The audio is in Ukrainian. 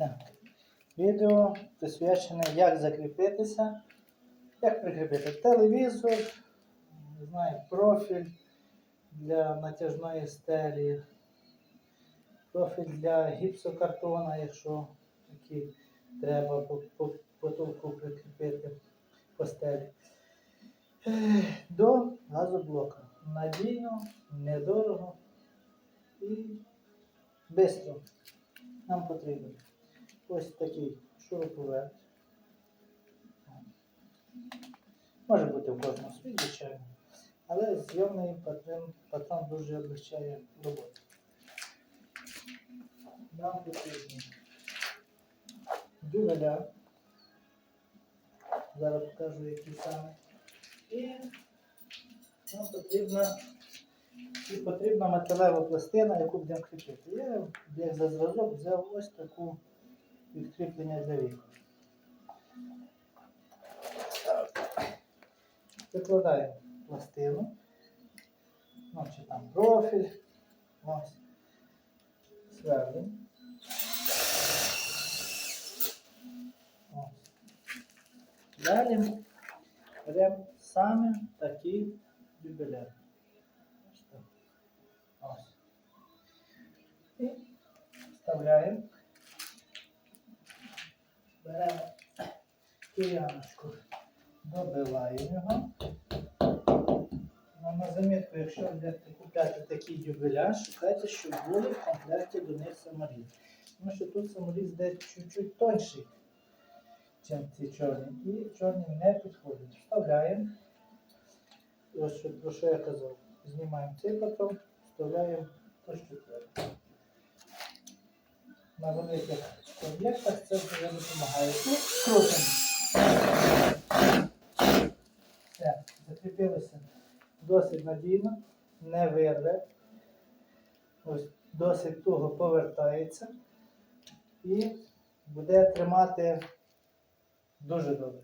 Так. Відео присвячене, як закріпитися, як прикріпити телевізор, не знаю, профіль для натяжної стелі, профіль для гіпсокартона, якщо такий треба по, по потолку прикріпити по стелі. До газоблока. Надійно, недорого і швидко. Нам потрібен ось такий шуруповерт. Може бути в кожному свій, звичайно. Але зйомний патрон, патрон дуже облегчає роботу. Нам потрібні дювеля. Зараз покажу, які саме. І нам потрібна, і потрібна металева пластина, яку будемо кріпити. Я як за зразок взяв ось таку відкріплення для вікон. Викладаємо пластину, ну, чи там профіль, ось, сверлимо. Далі беремо саме такі дюбеля. Ось. І вставляємо. Беремо кияночку, добиваємо його. Ну, на замітку, якщо будете купляти такі дюбеля, шукайте, щоб були в комплекті до них саморіз. Тому що тут саморіз десь чуть-чуть тонший, ніж ці чорні. І чорні не підходять. Вставляємо. Ось що, про що я казав. Знімаємо цей патрон, вставляємо то, що треба. На великих об'єктах це вже допомагає. І крутимо. Все, закріпилося досить надійно, не вирве. Ось досить туго повертається і буде тримати дуже добре.